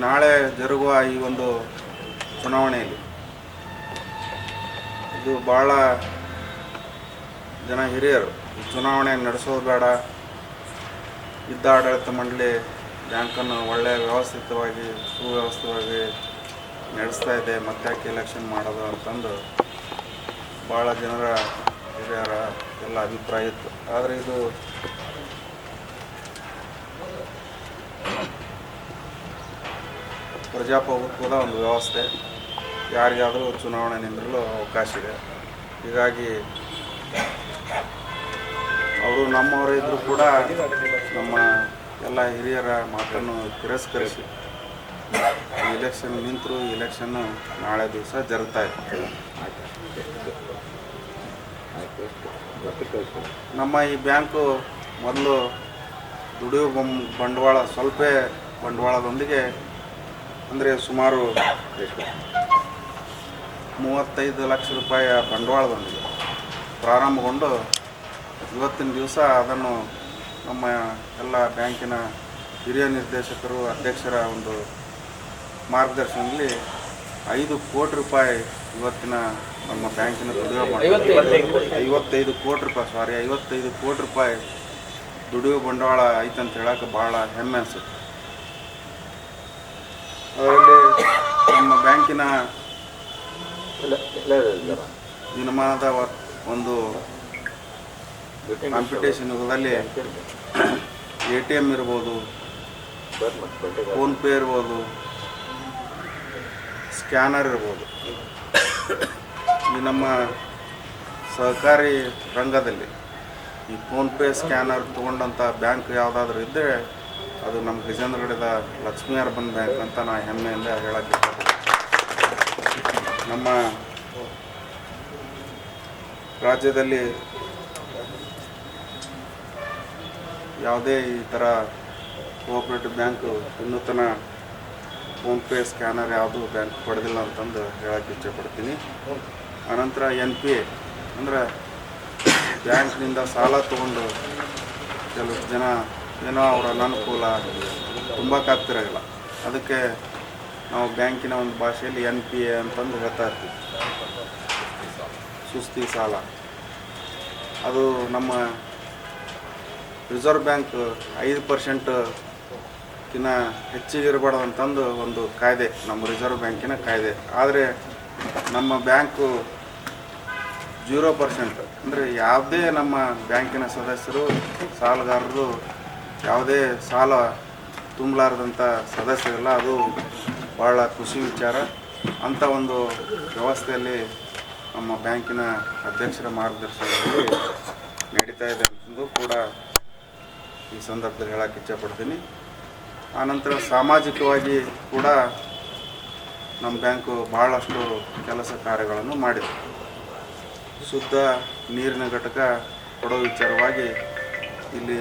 ನಾಳೆ ಜರುಗುವ ಈ ಒಂದು ಚುನಾವಣೆಯಲ್ಲಿ ಇದು ಭಾಳ ಜನ ಹಿರಿಯರು. ಚುನಾವಣೆ ನಡೆಸೋದು ಬೇಡ. ಇದ್ದ ಆಡಳಿತ ಮಂಡಳಿ ಬ್ಯಾಂಕನ್ನು ಒಳ್ಳೆಯ ವ್ಯವಸ್ಥಿತವಾಗಿ, ಸುವ್ಯವಸ್ಥಿತವಾಗಿ ನಡೆಸ್ತಾ ಇದೆ. ಮತ್ತೆ ಯಾಕೆ ಎಲೆಕ್ಷನ್ ಮಾಡೋದು ಅಂತಂದು ಭಾಳ ಜನರ ಹಿರಿಯರ ಎಲ್ಲ ಅಭಿಪ್ರಾಯ ಇತ್ತು. ಆದರೆ ಇದು ಪ್ರಜಾಪ್ರಭುತ್ವದ ಒಂದು ವ್ಯವಸ್ಥೆ. ಯಾರಿಗಾದರೂ ಚುನಾವಣೆ ನಿಂದರಲು ಅವಕಾಶ ಇದೆ. ಹೀಗಾಗಿ ಅವರು ನಮ್ಮವರೇ ಇದ್ದರೂ ಕೂಡ ನಮ್ಮ ಎಲ್ಲ ಹಿರಿಯರ ಮಾತನ್ನು ತಿರಸ್ಕರಿಸಿ ಇಲೆಕ್ಷನ್ ನಿಂತರು ಇಲೆಕ್ಷನ್ನು ನಾಳೆ ದಿವಸ ಜರುಗ್ತಾ ನಮ್ಮ ಈ ಬ್ಯಾಂಕು ಮೊದಲು ದುಡಿಯುವ ಬಂಡವಾಳ, ಸ್ವಲ್ಪ ಬಂಡವಾಳದೊಂದಿಗೆ ಅಂದರೆ ಸುಮಾರು ಮೂವತ್ತೈದು ಲಕ್ಷ ರೂಪಾಯಿಯ ಬಂದಿದೆ. ಪ್ರಾರಂಭಗೊಂಡು ಇವತ್ತಿನ ದಿವಸ ಅದನ್ನು ನಮ್ಮ ಎಲ್ಲ ಬ್ಯಾಂಕಿನ ಹಿರಿಯ ನಿರ್ದೇಶಕರು, ಅಧ್ಯಕ್ಷರ ಒಂದು ಮಾರ್ಗದರ್ಶನದಲ್ಲಿ ಐದು ಕೋಟಿ ರೂಪಾಯಿ ಇವತ್ತಿನ ನಮ್ಮ ಬ್ಯಾಂಕಿನ ದುಡಿಯುವ ಬಂಡವಾಳ ಐವತ್ತೈದು ಕೋಟಿ ರೂಪಾಯಿ ಸಾರಿ ಐವತ್ತೈದು ಕೋಟಿ ರೂಪಾಯಿ ದುಡಿಯುವ ಬಂಡವಾಳ ಐತಂತ ಹೇಳಕ್ಕೆ ಭಾಳ ಹೆಮ್ಮೆ ಅನ್ಸುತ್ತೆ. ಅದರಲ್ಲಿ ನಮ್ಮ ಬ್ಯಾಂಕಿನ ದಿನಮಾನದ ಒಂದು ಕಾಂಪಿಟೇಷನ್ ಯುಗದಲ್ಲಿ ಎ ಟಿ ಎಂ ಇರ್ಬೋದು ಫೋನ್ಪೇ ಇರ್ಬೋದು ಸ್ಕ್ಯಾನರ್ ಇರ್ಬೋದು. ಈ ನಮ್ಮ ಸಹಕಾರಿ ರಂಗದಲ್ಲಿ ಈ ಫೋನ್ಪೇ ಸ್ಕ್ಯಾನರ್ ತೊಗೊಂಡಂಥ ಬ್ಯಾಂಕ್ ಯಾವುದಾದ್ರೂ ಇದ್ದರೆ ಅದು ನಮ್ಮ ಗಜೇಂದ್ರಗಡದ ಲಕ್ಷ್ಮೀ ಅರ್ಬನ್ ಬ್ಯಾಂಕ್ ಅಂತ ನಾ ಹೆಮ್ಮೆಯಿಂದ ಹೇಳಕ್ಕೆ. ನಮ್ಮ ರಾಜ್ಯದಲ್ಲಿ ಯಾವುದೇ ಈ ಥರ ಕೋಆಪ್ರೇಟಿವ್ ಬ್ಯಾಂಕು ವಿನೂತನ ಫೋನ್ಪೇ ಸ್ಕ್ಯಾನರ್ ಯಾವುದೂ ಬ್ಯಾಂಕ್ ಪಡೆದಿಲ್ಲ ಅಂತಂದು ಹೇಳಕ್ಕೆ ಇಷ್ಟಪಡ್ತೀನಿ ಆನಂತರ ಎನ್ ಪಿ ಎ ಅಂದರೆ ಬ್ಯಾಂಕ್ನಿಂದ ಸಾಲ ತೊಗೊಂಡು ಕೆಲವು ಜನ ಏನೋ ಅವರ ಅನಾನುಕೂಲ ಕಾಪ್ತಿರೋಲ್ಲ ಅದಕ್ಕೆ ನಾವು ಬ್ಯಾಂಕಿನ ಒಂದು ಭಾಷೆಯಲ್ಲಿ ಎನ್ ಪಿ ಎ ಅಂತಂದು ಹೇಳ್ತಾ ಇರ್ತೀವಿ. ಸುಸ್ತಿ ಸಾಲ. ಅದು ನಮ್ಮ ರಿಸರ್ವ್ ಬ್ಯಾಂಕ್ ಐದು ಹೆಚ್ಚಿಗೆ ಇರಬಾರ್ದು ಅಂತಂದು ಒಂದು ಕಾಯ್ದೆ, ನಮ್ಮ ರಿಸರ್ವ್ ಬ್ಯಾಂಕಿನ ಕಾಯ್ದೆ. ಆದರೆ ನಮ್ಮ ಬ್ಯಾಂಕು ಜೀರೋ ಪರ್ಸೆಂಟ್. ಅಂದರೆ ಯಾವುದೇ ನಮ್ಮ ಬ್ಯಾಂಕಿನ ಸದಸ್ಯರು, ಸಾಲಗಾರರು ಯಾವುದೇ ಸಾಲ ತುಂಬಲಾರದಂಥ ಸದಸ್ಯರಿಲ್ಲ. ಅದು ಭಾಳ ಖುಷಿ ವಿಚಾರ. ಅಂಥ ಒಂದು ವ್ಯವಸ್ಥೆಯಲ್ಲಿ ನಮ್ಮ ಬ್ಯಾಂಕಿನ ಅಧ್ಯಕ್ಷರ ಮಾರ್ಗದರ್ಶನದಲ್ಲಿ ನಡೀತಾ ಇದೆ ಅಂತಂದು ಕೂಡ ಈ ಸಂದರ್ಭದಲ್ಲಿ ಹೇಳಕ್ಕೆ ಇಚ್ಛಪಡ್ತೀನಿ. ಆನಂತರ ಸಾಮಾಜಿಕವಾಗಿ ಕೂಡ ನಮ್ಮ ಬ್ಯಾಂಕು ಭಾಳಷ್ಟು ಕೆಲಸ ಕಾರ್ಯಗಳನ್ನು ಮಾಡಿದೆ. ಶುದ್ಧ ನೀರಿನ ಘಟಕ ಕೊಡೋ ವಿಚಾರವಾಗಿ ಇಲ್ಲಿ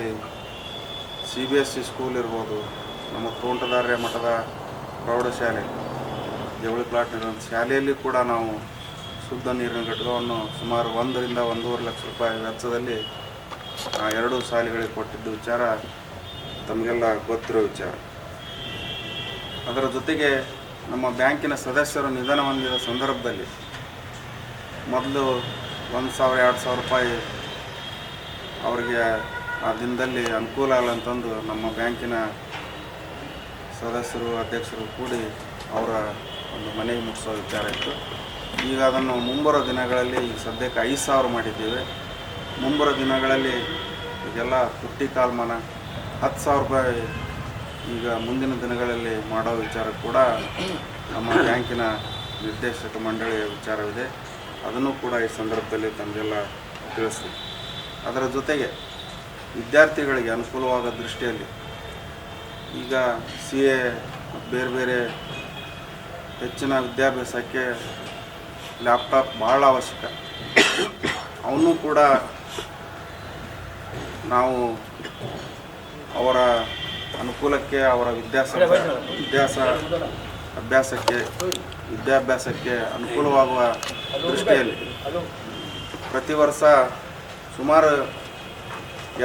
C B S C school ಇರ್ಬೋದು, ನಮ್ಮ ತೋಂಟದಾರ್ಯ ಮಠದ ಪ್ರೌಢಶಾಲೆ, ಜವಳಿ ಪ್ಲಾಟ್ ಇರುವಂಥ ಶಾಲೆಯಲ್ಲಿ ಕೂಡ ನಾವು ಶುದ್ಧ ನೀರಿನ ಘಟಕವನ್ನು ಸುಮಾರು ಒಂದರಿಂದ ಒಂದೂವರೆ ಲಕ್ಷ ರೂಪಾಯಿ ವೆಚ್ಚದಲ್ಲಿ ಎರಡು ಶಾಲೆಗಳಿಗೆ ಕೊಟ್ಟಿದ್ದ ವಿಚಾರ ತಮಗೆಲ್ಲ ಗೊತ್ತಿರೋ ವಿಚಾರ. ಅದರ ಜೊತೆಗೆ ನಮ್ಮ ಬ್ಯಾಂಕಿನ ಸದಸ್ಯರು ನಿಧನ ಹೊಂದಿದ ಸಂದರ್ಭದಲ್ಲಿ ಮೊದಲು ಒಂದು ಸಾವಿರ, ಎರಡು ಸಾವಿರ ರೂಪಾಯಿ ಅವರಿಗೆ ಆ ದಿನದಲ್ಲಿ ಅನುಕೂಲ ಆಗಲ್ಲ ಅಂತಂದು ನಮ್ಮ ಬ್ಯಾಂಕಿನ ಸದಸ್ಯರು, ಅಧ್ಯಕ್ಷರು ಕೂಡಿ ಅವರ ಒಂದು ಮನೆಗೆ ಮುಟ್ಟಿಸೋ ವಿಚಾರ ಇತ್ತು. ಈಗ ಅದನ್ನು ಮುಂಬರೋ ದಿನಗಳಲ್ಲಿ ಈಗ ಸದ್ಯಕ್ಕೆ ಐದು ಸಾವಿರ ಮಾಡಿದ್ದೇವೆ. ಮುಂಬರೋ ದಿನಗಳಲ್ಲಿ ಈಗೆಲ್ಲ ತುಟ್ಟಿ ಕಾಲ್ಮಾನ ಹತ್ತು ಸಾವಿರ ರೂಪಾಯಿ ಈಗ ಮುಂದಿನ ದಿನಗಳಲ್ಲಿ ಮಾಡೋ ವಿಚಾರ ಕೂಡ ನಮ್ಮ ಬ್ಯಾಂಕಿನ ನಿರ್ದೇಶಕ ಮಂಡಳಿಯ ವಿಚಾರವಿದೆ. ಅದನ್ನು ಕೂಡ ಈ ಸಂದರ್ಭದಲ್ಲಿ ತಮಗೆಲ್ಲ ತಿಳಿಸ್ತೀವಿ. ಅದರ ಜೊತೆಗೆ ವಿದ್ಯಾರ್ಥಿಗಳಿಗೆ ಅನುಕೂಲವಾಗೋ ದೃಷ್ಟಿಯಲ್ಲಿ ಈಗ ಸಿ ಎ ಬೇರೆ ಬೇರೆ ಹೆಚ್ಚಿನ ವಿದ್ಯಾಭ್ಯಾಸಕ್ಕೆ ಲ್ಯಾಪ್ಟಾಪ್ ಭಾಳ ಅವಶ್ಯಕ. ಅವನು ಕೂಡ ನಾವು ಅವರ ಅನುಕೂಲಕ್ಕೆ, ಅವರ ವಿದ್ಯಾಸ ವಿದ್ಯಾಸ ಅಭ್ಯಾಸಕ್ಕೆ, ವಿದ್ಯಾಭ್ಯಾಸಕ್ಕೆ ಅನುಕೂಲವಾಗುವ ದೃಷ್ಟಿಯಲ್ಲಿ ಪ್ರತಿ ವರ್ಷ ಸುಮಾರು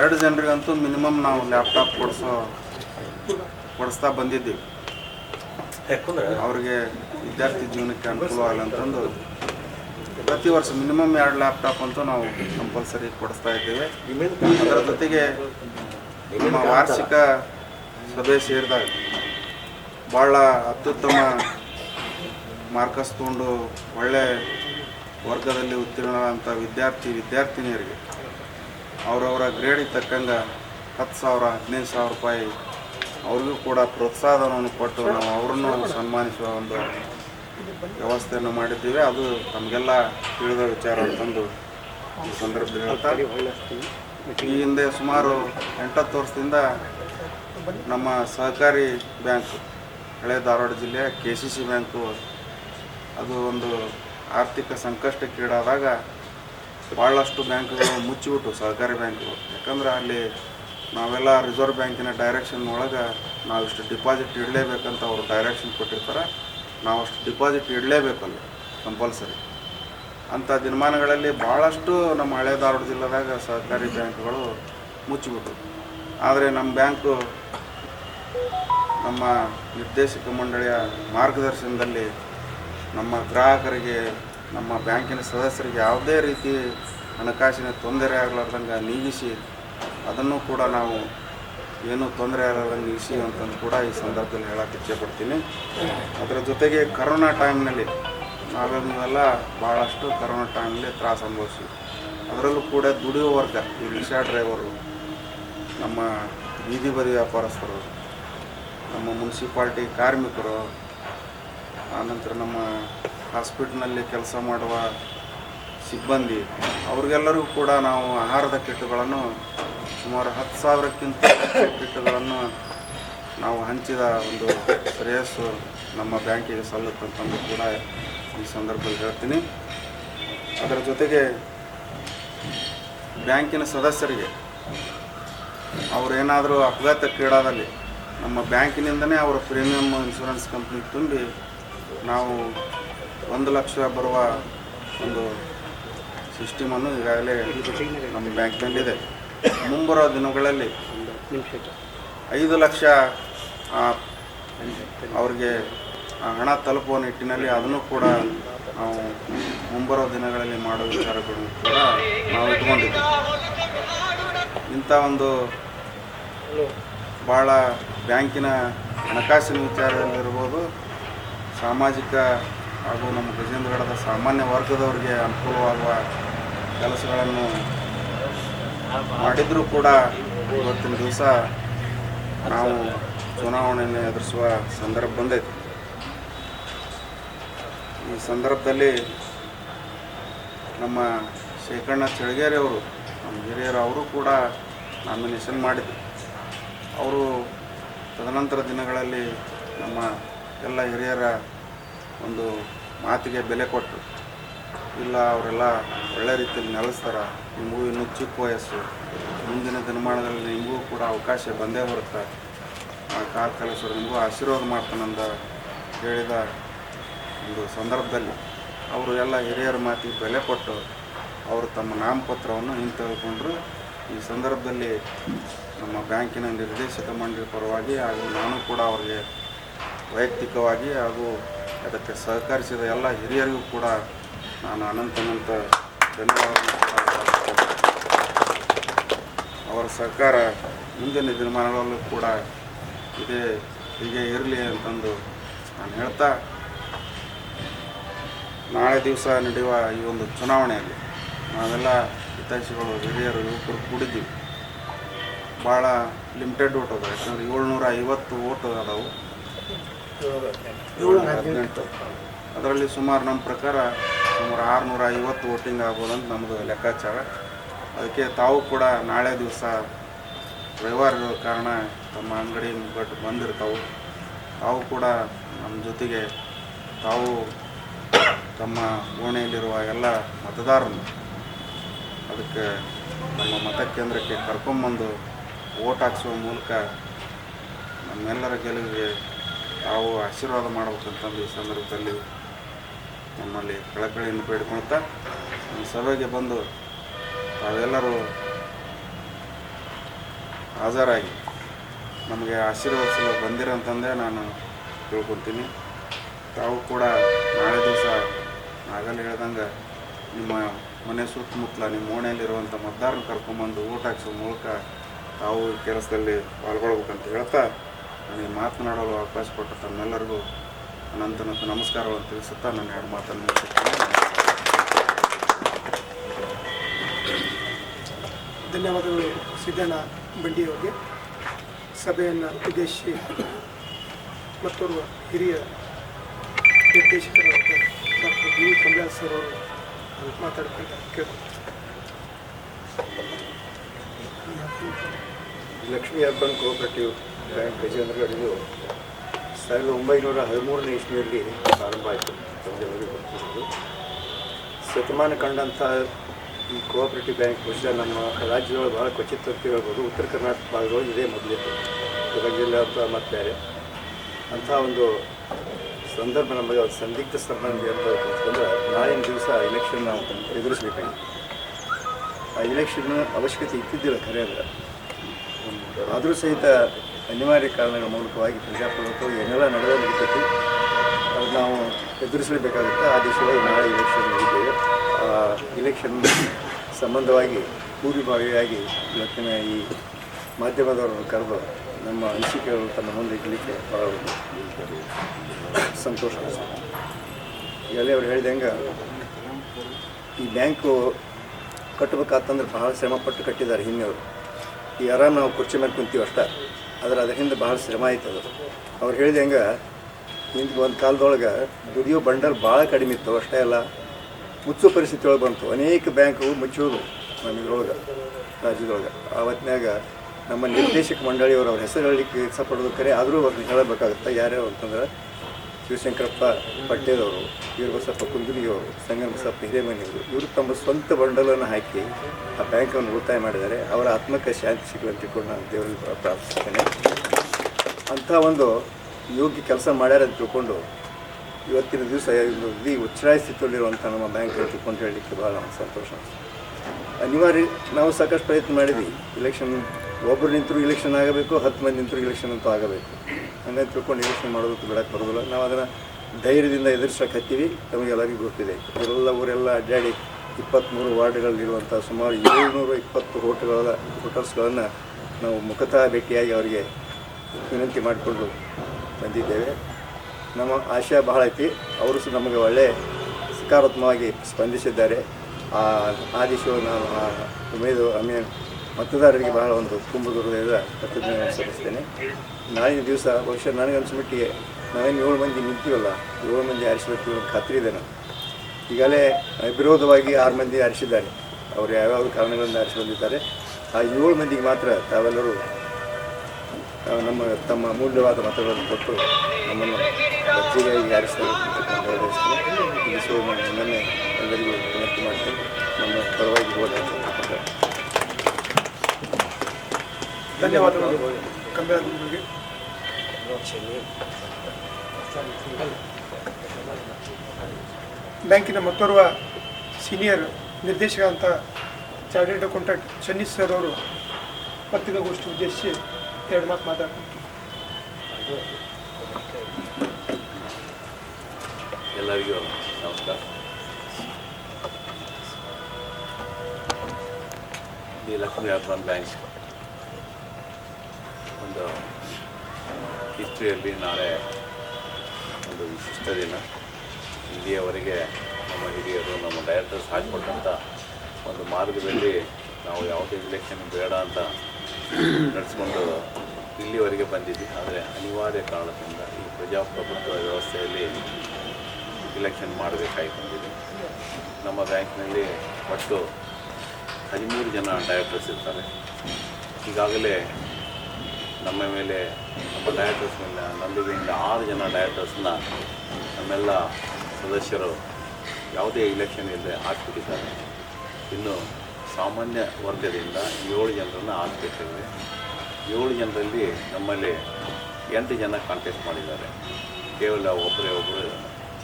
ಎರಡು ಜನರಿಗಂತೂ ಮಿನಿಮಮ್ ನಾವು ಲ್ಯಾಪ್ಟಾಪ್ ಕೊಡಿಸೋ ಕೊಡಿಸ್ತಾ ಬಂದಿದ್ದೀವಿ. ಅವ್ರಿಗೆ ವಿದ್ಯಾರ್ಥಿ ಜೀವನಕ್ಕೆ ಅನುಕೂಲ ಆಗಲಿ ಅಂತಂದು ಪ್ರತಿ ವರ್ಷ ಮಿನಿಮಮ್ ಎರಡು ಲ್ಯಾಪ್ಟಾಪ್ ಅಂತೂ ನಾವು ಕಂಪಲ್ಸರಿ ಕೊಡಿಸ್ತಾ ಇದ್ದೇವೆ. ಅದರ ಜೊತೆಗೆ ನಮ್ಮ ವಾರ್ಷಿಕ ಸಭೆ ಸೇರಿದಾಗ ಭಾಳ ಅತ್ಯುತ್ತಮ ಮಾರ್ಕಸ್ ತಗೊಂಡು ಒಳ್ಳೆ ವರ್ಗದಲ್ಲಿ ಉತ್ತೀರ್ಣರಾದಂಥ ವಿದ್ಯಾರ್ಥಿ ವಿದ್ಯಾರ್ಥಿನಿಯರಿಗೆ ಅವರವರ ಗ್ರೇಡಿಗೆ ತಕ್ಕಂಗೆ ಹತ್ತು ಸಾವಿರ, ಹದಿನೈದು ಸಾವಿರ ರೂಪಾಯಿ ಅವ್ರಿಗೂ ಕೂಡ ಪ್ರೋತ್ಸಾಹವನ್ನು ಕೊಟ್ಟು ನಾವು ಅವರನ್ನು ಸನ್ಮಾನಿಸುವ ಒಂದು ವ್ಯವಸ್ಥೆಯನ್ನು ಮಾಡಿದ್ದೀವಿ. ಅದು ನಮಗೆಲ್ಲ ತಿಳಿದ ವಿಚಾರ ಅಂತಂದು ಈ ಸಂದರ್ಭದಲ್ಲಿ ಹೇಳ್ತಾ. ಈ ಹಿಂದೆ ಸುಮಾರು ಎಂಟತ್ತು ವರ್ಷದಿಂದ ನಮ್ಮ ಸಹಕಾರಿ ಬ್ಯಾಂಕ್, ಹಳೆ ಧಾರವಾಡ ಜಿಲ್ಲೆಯ ಕೆ ಸಿ ಸಿ ಬ್ಯಾಂಕು, ಅದು ಒಂದು ಆರ್ಥಿಕ ಸಂಕಷ್ಟಕ್ಕೀಡಾದಾಗ ಭಾಳಷ್ಟು ಬ್ಯಾಂಕ್ಗಳು ಮುಚ್ಚಿಬಿಟ್ಟು ಸಹಕಾರಿ ಬ್ಯಾಂಕ್ಗಳು. ಯಾಕಂದ್ರೆ ಅಲ್ಲಿ ನಾವೆಲ್ಲ ರಿಸರ್ವ್ ಬ್ಯಾಂಕಿನ ಡೈರೆಕ್ಷನ್ ಒಳಗೆ ನಾವಿಷ್ಟು ಡಿಪಾಸಿಟ್ ಇಡಲೇಬೇಕಂತ ಅವರು ಡೈರೆಕ್ಷನ್ ಕೊಟ್ಟಿರ್ತಾರೆ. ನಾವಷ್ಟು ಡಿಪಾಸಿಟ್ ಇಡಲೇಬೇಕಲ್ಲ, ಕಂಪಲ್ಸರಿ. ಅಂಥ ದಿನಮಾನಗಳಲ್ಲಿ ಭಾಳಷ್ಟು ನಮ್ಮ ಹಳೆ ಧಾರವಾಡ ಜಿಲ್ಲೆದಾಗ ಸಹಕಾರಿ ಬ್ಯಾಂಕ್ಗಳು ಮುಚ್ಚಿಬಿಟ್ಟು ಆದರೆ ನಮ್ಮ ಬ್ಯಾಂಕು ನಮ್ಮ ನಿರ್ದೇಶಕ ಮಂಡಳಿಯ ಮಾರ್ಗದರ್ಶನದಲ್ಲಿ ನಮ್ಮ ಗ್ರಾಹಕರಿಗೆ ನಮ್ಮ ಬ್ಯಾಂಕಿನ ಸದಸ್ಯರಿಗೆ ಯಾವುದೇ ರೀತಿ ಹಣಕಾಸಿನ ತೊಂದರೆ ಆಗಲಾರ್ದಂಗೆ ನೀಗಿಸಿ, ಅದನ್ನು ಕೂಡ ನಾವು ಏನೂ ತೊಂದರೆ ಆಗಲಾರ್ದಂಗೆ ನೀಗಿಸಿ ಅಂತಂದು ಕೂಡ ಈ ಸಂದರ್ಭದಲ್ಲಿ ಹೇಳಕ್ಕೆ ಇಚ್ಛೆಪಡ್ತೀನಿ. ಅದರ ಜೊತೆಗೆ ಕರೋನಾ ಟೈಮ್ನಲ್ಲಿ ನಾವೆಲ್ಲ ಭಾಳಷ್ಟು ಕರೋನಾ ಟೈಮ್ನಲ್ಲಿ ತ್ರಾಸ ಅನುಭವಿಸಿ ಅದರಲ್ಲೂ ಕೂಡ ದುಡಿಯುವ ವರ್ಗ, ಈ ರಿಕ್ಷಾ ಡ್ರೈವರು, ನಮ್ಮ ಬೀದಿ ಬದಿ ವ್ಯಾಪಾರಸ್ಥರು, ನಮ್ಮ ಮುನ್ಸಿಪಾಲ್ಟಿ ಕಾರ್ಮಿಕರು ಆನಂತರ ನಮ್ಮ ಹಾಸ್ಪಿಟ್ಲ್ನಲ್ಲಿ ಕೆಲಸ ಮಾಡುವ ಸಿಬ್ಬಂದಿ, ಅವ್ರಿಗೆಲ್ಲರಿಗೂ ಕೂಡ ನಾವು ಆಹಾರದ ಕಿಟ್ಗಳನ್ನು ಸುಮಾರು ಹತ್ತು ಸಾವಿರಕ್ಕಿಂತ ಕಿಟ್ಗಳನ್ನು ನಾವು ಹಂಚಿದ ಒಂದು ಶ್ರೇಯಸ್ಸು ನಮ್ಮ ಬ್ಯಾಂಕಿಗೆ ಸಲ್ಲುತ್ತಂತಂದು ಕೂಡ ಈ ಸಂದರ್ಭದಲ್ಲಿ ಹೇಳ್ತೀನಿ. ಅದರ ಜೊತೆಗೆ ಬ್ಯಾಂಕಿನ ಸದಸ್ಯರಿಗೆ ಅವರೇನಾದರೂ ಅಪಘಾತಕ್ಕೀಡಾದಲ್ಲಿ ನಮ್ಮ ಬ್ಯಾಂಕಿನಿಂದನೇ ಅವರ ಪ್ರೀಮಿಯಂ ಇನ್ಶೂರೆನ್ಸ್ ಕಂಪ್ನಿ ತುಂಬಿ ನಾವು ಒಂದು ಲಕ್ಷ ಬರುವ ಒಂದು ಸಿಸ್ಟಮನ್ನು ಈಗಾಗಲೇ ನಮ್ಮ ಬ್ಯಾಂಕ್ನಲ್ಲಿದೆ. ಮುಂಬರುವ ದಿನಗಳಲ್ಲಿ ಐದು ಲಕ್ಷ ಅವ್ರಿಗೆ ಹಣ ತಲುಪುವ ನಿಟ್ಟಿನಲ್ಲಿ ಅದನ್ನು ಕೂಡ ನಾವು ಮುಂಬರುವ ದಿನಗಳಲ್ಲಿ ಮಾಡೋ ವಿಚಾರಗಳನ್ನು ಕೂಡ ನಾವು ಇಟ್ಕೊಂಡಿದ್ದೀವಿ ಇಂಥ ಒಂದು ಭಾಳ ಬ್ಯಾಂಕಿನ ಹಣಕಾಸಿನ ವಿಚಾರದಲ್ಲಿರ್ಬೋದು ಸಾಮಾಜಿಕ ಹಾಗೂ ನಮ್ಮ ಗಜೇಂದ್ರಗಡದ ಸಾಮಾನ್ಯ ವರ್ಗದವರಿಗೆ ಅನುಕೂಲವಾಗುವ ಕೆಲಸಗಳನ್ನು ಮಾಡಿದರೂ ಕೂಡ ಇವತ್ತಿನ ದಿವಸ ನಾವು ಚುನಾವಣೆಯನ್ನು ಎದುರಿಸುವ ಸಂದರ್ಭ ಬಂದೈತಿ. ಈ ಸಂದರ್ಭದಲ್ಲಿ ನಮ್ಮ ಶೇಖಣ್ಣ ಚಳಗೇರಿ ಅವರು, ನಮ್ಮ ಹಿರಿಯರು ಅವರು ಕೂಡ ನಾಮಿನೇಷನ್ ಮಾಡಿದ್ರು. ಅವರು ತದನಂತರ ದಿನಗಳಲ್ಲಿ ನಮ್ಮ ಎಲ್ಲ ಹಿರಿಯರ ಒಂದು ಮಾತಿಗೆ ಬೆಲೆ ಕೊಟ್ಟರು ಇಲ್ಲ ಅವರೆಲ್ಲ ಒಳ್ಳೆ ರೀತಿಯಲ್ಲಿ ನೆಲೆಸ್ತಾರೆ, ನಿಮಗೂ ಇನ್ನೂ ಚಿಕ್ಕ ವಯಸ್ಸು, ಮುಂದಿನ ದಿನಮಾನದಲ್ಲಿ ನಿಮಗೂ ಕೂಡ ಅವಕಾಶ ಬಂದೇ ಬರುತ್ತೆ. ಆ ಕಾಲಕಲೇಶ್ವರ ನಿಮಗೂ ಆಶೀರ್ವಾದ ಮಾಡ್ತಾನಂದ ಹೇಳಿದ ಒಂದು ಸಂದರ್ಭದಲ್ಲಿ ಅವರು ಎಲ್ಲ ಹಿರಿಯರ ಮಾತಿಗೆ ಬೆಲೆ ಕೊಟ್ಟು ಅವರು ತಮ್ಮ ನಾಮಪತ್ರವನ್ನು ಹಿಂತೆಗೆದುಕೊಂಡ್ರು ಈ ಸಂದರ್ಭದಲ್ಲಿ ನಮ್ಮ ಬ್ಯಾಂಕಿನ ನಿರ್ದೇಶಕ ಮಂಡಳಿ ಪರವಾಗಿ ಹಾಗೂ ನಾನು ಕೂಡ ಅವರಿಗೆ ವೈಯಕ್ತಿಕವಾಗಿ ಹಾಗೂ ಅದಕ್ಕೆ ಸಹಕರಿಸಿದ ಎಲ್ಲ ಹಿರಿಯರಿಗೂ ಕೂಡ ನಾನು ಅನಂತ ಅನಂತ ಧನ್ಯವಾದ ಅವರ ಸಹಕಾರ ಮುಂದಿನ ದಿನಮಾನಗಳಲ್ಲೂ ಕೂಡ ಇದೇ ಹೀಗೆ ಇರಲಿ ಅಂತಂದು ನಾನು ಹೇಳ್ತಾ, ನಾಳೆ ದಿವಸ ನಡೆಯುವ ಈ ಒಂದು ಚುನಾವಣೆಯಲ್ಲಿ ನಾವೆಲ್ಲ ಹಿತೈಷಿಗಳು, ಹಿರಿಯರು, ಯುವಕರು ಕೂಡಿದ್ದೀವಿ. ಭಾಳ ಲಿಮಿಟೆಡ್ ಓಟ್ ಅದ ಯಾಕಂದ್ರೆ ಏಳ್ನೂರ ಐವತ್ತು ಓಟ್ ಅದಾವು. ಹದಿನೆಂಟು. ಅದರಲ್ಲಿ ಸುಮಾರು ನಮ್ಮ ಪ್ರಕಾರ ಸುಮಾರು ಆರುನೂರ ಐವತ್ತು ವೋಟಿಂಗ್ ಆಗ್ಬೋದು ಅಂತ ನಮ್ಮದು ಲೆಕ್ಕಾಚಾರ. ಅದಕ್ಕೆ ತಾವು ಕೂಡ ನಾಳೆ ದಿವಸ ರವಿವಾರ ಇರೋ ಕಾರಣ ತಮ್ಮ ಅಂಗಡಿ ಮುಗ್ಗಟ್ಟು ಬಂದಿರ್ತಾವೆ. ತಾವು ಕೂಡ ನಮ್ಮ ಜೊತೆಗೆ ತಾವು ತಮ್ಮ ಓಣೆಯಲ್ಲಿರುವ ಎಲ್ಲ ಮತದಾರರನ್ನು ಅದಕ್ಕೆ ನಮ್ಮ ಮತಕೇಂದ್ರಕ್ಕೆ ಕರ್ಕೊಂಬಂದು ಓಟ್ ಹಾಕಿಸುವ ಮೂಲಕ ನಮ್ಮೆಲ್ಲರ ಗೆಲುವಿಗೆ ತಾವು ಆಶೀರ್ವಾದ ಮಾಡಬೇಕಂತಂದು ಈ ಸಂದರ್ಭದಲ್ಲಿ ನಮ್ಮಲ್ಲಿ ಕಳಕಳಿಯನ್ನು ಬೇಡ್ಕೊಳ್ತಾ ಈ ಸಭೆಗೆ ಬಂದು ತಾವೆಲ್ಲರೂ ಹಾಜರಾಗಿ ನಮಗೆ ಆಶೀರ್ವದಿಸಲು ಬಂದಿರಂತಂದೇ ನಾನು ತಿಳ್ಕೊತೀನಿ ತಾವು ಕೂಡ ನಾಳೆ ದಿವಸ ಆಗಲ್ಲ ಹೇಳ್ದಂಗೆ ನಿಮ್ಮ ಮನೆ ಸುತ್ತಮುತ್ತಲ, ನಿಮ್ಮ ಓಣೆಯಲ್ಲಿರುವಂಥ ಮತದಾರನ ಕರ್ಕೊಂಬಂದು ಊಟ ಹಾಕ್ಸೋ ಮೂಲಕ ತಾವು ಕೆಲಸದಲ್ಲಿ ಪಾಲ್ಗೊಳ್ಬೇಕಂತ ಹೇಳ್ತಾ ನನಗೆ ಮಾತನಾಡಲು ಅವಕಾಶ ಕೊಟ್ಟ ತಮ್ಮೆಲ್ಲರಿಗೂ ಅನಂತನಂತ ನಮಸ್ಕಾರಗಳನ್ನು ತಿಳಿಸುತ್ತಾ ನನ್ನ ಎರಡು ಮಾತನ್ನು ಧನ್ಯವಾದಗಳು ಸಿದ್ದಣ್ಣ ಬಂಡಿಯವರಿಗೆ ಸಭೆಯನ್ನು ಉದ್ದೇಶಿಸಿ ಮತ್ತೋರ್ವ ಹಿರಿಯ ನಿರ್ದೇಶಕರ ಡಾಕ್ಟರ್ ಬಿ ಕಮಲಾಸ್ ಸರ್ ಅವರು ಮಾತಾಡಬೇಕು ಕೇಳ್ತಾರೆ Lakshmi urban cooperative bank Gajendragad ಇದು ಸಾವಿರದ ಒಂಬೈನೂರ ಹದಿಮೂರನೇ ಇಸ್ವಿಯಲ್ಲಿ ಪ್ರಾರಂಭ ಆಯಿತು. ತಮಗೆಲ್ಲರಿಗೂ ಗೊತ್ತಿರೋದು. ಶತಮಾನ ಕಂಡಂಥ ಈ ಕೋಆಪರೇಟಿವ್ ಬ್ಯಾಂಕ್ ಬಹುಶಃ ನಮ್ಮ ರಾಜ್ಯದೊಳಗೆ ಭಾಳ ಖಚಿತ ಅಂತ ಹೇಳ್ಬೋದು. ಉತ್ತರ ಕರ್ನಾಟಕ ಭಾಗದೊಳಗೆ ಇದೇ ಮೊದಲಿತ್ತು ಗದಗ ಜಿಲ್ಲೆ ಅಂತ ಮತ್ತು ಬೇರೆ. ಅಂಥ ಒಂದು ಸಂದರ್ಭ ನಮಗೆ ಅವ್ರ ಸಂದಿಗ್ಧ ಸಂಬಂಧಿ ಅಂತ ಅಂತಂದ್ರೆ ನಾಳಿನ ದಿವಸ ಎಲೆಕ್ಷನ್ ನಾವು ಎದುರಿಸಬೇಕಾಗಿತ್ತು ಆ ಎಲೆಕ್ಷನ್ ಅವಶ್ಯಕತೆ ಇದ್ದಿದ್ದಿಲ್ಲ ಖರೆ ಅಂದ್ರೆ. ಆದರೂ ಸಹಿತ ಅನಿವಾರ್ಯ ಕಾರಣಗಳ ಮೂಲಕವಾಗಿ ಪ್ರಜಾಪ್ರಭುತ್ವ ಏನೆಲ್ಲ ನಡೆದ ನಡೀತೈತಿ ಅದು ನಾವು ಎದುರಿಸಲೇಬೇಕಾಗುತ್ತೆ. ಆ ದಿವಸವಾಗಿ ನಾಳೆ ಇಲೆಕ್ಷನ್ ನಡೀತೇವೆ ಇಲೆಕ್ಷನ್ ಸಂಬಂಧವಾಗಿ ಪೂರ್ವಭಾವಿಯಾಗಿ ಇವತ್ತಿನ ಈ ಮಾಧ್ಯಮದವರನ್ನು ಕರೆದು ನಮ್ಮ ಅನಿಸಿಕೆಗಳು ತನ್ನ ಮುಂದೆ ಇಡಲಿಕ್ಕೆ ಭಾಳ ಸಂತೋಷ ಎಲ್ಲಿ ಅವರು ಅವ್ರು ಹೇಳ್ದಂಗೆ ಈ ಬ್ಯಾಂಕು ಕಟ್ಟಬೇಕಾತಂದ್ರೆ ಬಹಳ ಶ್ರಮಪಟ್ಟು ಕಟ್ಟಿದ್ದಾರೆ ಹಿಂದೆಯವರು ಈ ಆರಾಮ್ ನಾವು ಕುರ್ಚಿ ಮೇಲೆ ಕುಂತೀವಿ ಅಷ್ಟೇ. ಆದರೆ ಅದ್ರ ಹಿಂದೆ ಭಾಳ ಶ್ರಮ ಆಯ್ತು ಅದು. ಅವ್ರು ಹೇಳಿದಂಗೆ ಹಿಂದೆ ಒಂದು ಕಾಲದೊಳಗೆ ದುಡಿಯೋ ಬಂಡಲ್ ಭಾಳ ಕಡಿಮೆ ಇತ್ತು ಅಷ್ಟೇ ಅಲ್ಲ ಮುಚ್ಚು ಪರಿಸ್ಥಿತಿ ಒಳಗೆ ಬಂತು. ಅನೇಕ ಬ್ಯಾಂಕು ಮುಚ್ಚೋದು ನಮ್ಮ ಇದ್ರೊಳಗೆ, ರಾಜ್ಯದೊಳಗೆ. ಆವತ್ತಿನಾಗ ನಮ್ಮ ನಿರ್ದೇಶಕ ಮಂಡಳಿಯವರು ಅವ್ರ ಹೆಸರು ಹೇಳಲಿಕ್ಕೆ ಇಷ್ಟಪಡೋದು ಕರೆ, ಆದರೂ ಅವ್ರನ್ನ ಹೇಳಬೇಕಾಗುತ್ತೆ ಯಾರ್ಯಾರು ಅಂತಂದ್ರೆ ಶಿವಶಂಕರಪ್ಪ ಪಟ್ಟೇದವರು, ವೀರಬಸಪ್ಪ ಸಂಗನ ಸಂಗಮಸಪ್ಪ ಹಿರೇಮನಿಯವರು, ಇವರು ತಮ್ಮ ಸ್ವಂತ ಬಂಡಲನ್ನು ಹಾಕಿ ಆ ಬ್ಯಾಂಕನ್ನು ಉಳಿತಾಯ ಮಾಡಿದ್ದಾರೆ. ಅವರ ಆತ್ಮಕ್ಕೆ ಶಾಂತಿ ಸಿಗುವಂತೆ ಕೂಡ ನಾನು ದೇವರಲ್ಲಿ ಪ್ರಾ- ಪ್ರಾರ್ಥಿಸ್ತೇನೆ ಅಂಥ ಒಂದು ಯೋಗ್ಯ ಕೆಲಸ ಮಾಡ್ಯಾರ ಅಂತ ತಿಳ್ಕೊಂಡು ಇವತ್ತಿನ ದಿವಸ ಒಂದು ಉಚ್ಛ್ರಾಯ ಸ್ಥಿತಿಯಲ್ಲಿರುವಂಥ ನಮ್ಮ ಬ್ಯಾಂಕ್ ತಿಳ್ಕೊಂಡು ಹೇಳಲಿಕ್ಕೆ ಭಾಳ ಸಂತೋಷ. ಅನಿವಾರ್ಯ ನಾವು ಸಾಕಷ್ಟು ಪ್ರಯತ್ನ ಮಾಡಿದ್ವಿ. ಇಲೆಕ್ಷನ್ ಒಬ್ಬರು ನಿಂತರೂ ಇಲೆಕ್ಷನ್ ಆಗಬೇಕು, ಹತ್ತು ಮಂದಿ ನಿಂತರೂ ಇಲೆಕ್ಷನ್ ಅಂತೂ ಆಗಬೇಕು. ಹಂಗಂತ ತಿಳ್ಕೊಂಡು ಇಲೆಕ್ಷನ್ ಮಾಡೋದಕ್ಕೆ ಬಿಡಕ್ಕೆ ಬರೋದಿಲ್ಲ. ನಾವು ಅದನ್ನು ಧೈರ್ಯದಿಂದ ಎದುರಿಸೋಕೆ ಹತ್ತೀವಿ. ತಮಗೆಲ್ಲರಿಗೂ ಗೊತ್ತಿದೆ. ಎಲ್ಲ ಊರೆಲ್ಲ ಅಡ್ಡಾಡಿ ಇಪ್ಪತ್ತ್ಮೂರು ವಾರ್ಡ್ಗಳಲ್ಲಿರುವಂಥ ಸುಮಾರು ಏಳ್ನೂರ ಇಪ್ಪತ್ತು ಹೋಟೆಲ್ಗಳ, ಹೋಟೆಲ್ಸ್ಗಳನ್ನು ನಾವು ಮುಖತಃ ಭೇಟಿಯಾಗಿ ಅವರಿಗೆ ವಿನಂತಿ ಮಾಡಿಕೊಂಡು ಬಂದಿದ್ದೇವೆ. ನಮ್ಮ ಆಶಯ ಬಹಳ ಐತಿ. ಅವರು ಸಹ ನಮಗೆ ಒಳ್ಳೆ ಸಕಾರಾತ್ಮಕವಾಗಿ ಸ್ಪಂದಿಸಿದ್ದಾರೆ. ಆ ಆದೇಶವನ್ನು ಆ ಉಮೇದು ಆಮೇಲೆ ಮತದಾರರಿಗೆ ಬಹಳ ಒಂದು ತುಂಬ ದೂರದಿಂದ ಕೃತಜ್ಞತೆ ಸಲ್ಲಿಸ್ತೇನೆ ನಾಳಿನ ದಿವಸ ಬಹುಶಃ ನನಗನ್ಸ್ಮಟ್ಟಿಗೆ ನಾವೇನು ಏಳು ಮಂದಿ ನಿಂತೀವಲ್ಲ, ಏಳು ಮಂದಿ ಆರಿಸಬೇಕು ಖಾತ್ರಿ ಇದೆ ನಾನು ಈಗಲೇ ವಿರೋಧವಾಗಿ ಆರು ಮಂದಿ ಆರಿಸಿದ್ದಾರೆ. ಅವರು ಯಾವ್ಯಾವ ಕಾರಣಗಳನ್ನು ಆರಿಸಿ ಬಂದಿದ್ದಾರೆ? ಆ ಏಳು ಮಂದಿಗೆ ಮಾತ್ರ ತಾವೆಲ್ಲರೂ ನಮ್ಮ, ತಮ್ಮ ಅಮೂಲ್ಯವಾದ ಮತಗಳನ್ನು ಕೊಟ್ಟು ನಮ್ಮನ್ನು ಅರ್ಜಿಗಾಗಿ ಆರಿಸ್ತಾರೆ ಎಲ್ಲರಿಗೂ ವಿನಂತಿ ಮಾಡ್ತೇನೆ. ನಮ್ಮ ಪರವಾಗಿ ಹಾಕ್ತಾರೆ ಧನ್ಯವಾದಗಳು. ಕಂಬೆಗೆ ಬ್ಯಾಂಕಿನ ಮತ್ತೋರ್ವ ಸೀನಿಯರ್ ನಿರ್ದೇಶಕ ಅಂತ ಚಾರ್ಟೆಡ್ ಅಕೌಂಟೆಂಟ್ ಶನೀಶ್ ಸರ್ ಅವರು ಪತ್ರಿಕಾಗೋಷ್ಠಿ ಉದ್ದೇಶಿಸಿ ಎರಡು ಮಾತು ಮಾತಾಡ್ತಾರೆ ಎಲ್ಲರಿಗೂ ನಮಸ್ಕಾರ. The Lakshmi urban bank. ಹಿಸ್ಟ್ರಿಯಲ್ಲಿ ನಾಳೆ ಒಂದು ವಿಶಿಷ್ಟ ದಿನ. ಇಲ್ಲಿಯವರೆಗೆ ನಮ್ಮ ಹಿರಿಯರು, ನಮ್ಮ ಡೈರೆಕ್ಟರ್ಸ್ ಹಾಕಿಕೊಟ್ಟಂಥ ಒಂದು ಮಾರ್ಗದಲ್ಲಿ ನಾವು ಯಾವುದೇ ಇಲೆಕ್ಷನ್ ಬೇಡ ಅಂತ ನಡೆಸ್ಕೊಂಡು ಇಲ್ಲಿವರೆಗೆ ಬಂದಿದ್ವಿ. ಆದರೆ ಅನಿವಾರ್ಯ ಕಾರಣದಿಂದ ಈ ಪ್ರಜಾಪ್ರಭುತ್ವ ವ್ಯವಸ್ಥೆಯಲ್ಲಿ ಇಲೆಕ್ಷನ್ ಮಾಡಬೇಕಾಗಿ ಬಂದಿದೆ. ನಮ್ಮ ಬ್ಯಾಂಕ್ನಲ್ಲಿ ಒಟ್ಟು ಹದಿಮೂರು ಜನ ಡೈರೆಕ್ಟರ್ಸ್ ಇರ್ತಾರೆ. ಈಗಾಗಲೇ ನಮ್ಮ ಮೇಲೆ ನಮ್ಮ ಡೈರೆಕ್ಟರ್ಸ್ ಮೇಲೆ, ನಂಬಿಕೆಯಿಂದ ಆರು ಜನ ಡೈರೆಕ್ಟರ್ಸ್ನ ನಮ್ಮೆಲ್ಲ ಸದಸ್ಯರು ಯಾವುದೇ ಇಲೆಕ್ಷನ್ ಇಲ್ಲದೆ ಹಾಕ್ಬಿಟ್ಟಿದ್ದಾರೆ. ಇನ್ನು ಸಾಮಾನ್ಯ ವರ್ಗದಿಂದ ಏಳು ಜನರನ್ನು ಹಾಕಿಬಿಟ್ಟಿದ್ದಾರೆ. ಏಳು ಜನರಲ್ಲಿ ನಮ್ಮಲ್ಲಿ ಎಂಟು ಜನ ಕಾಂಟೆಸ್ಟ್ ಮಾಡಿದ್ದಾರೆ. ಕೇವಲ ಒಬ್ಬರೇ ಒಬ್ಬರು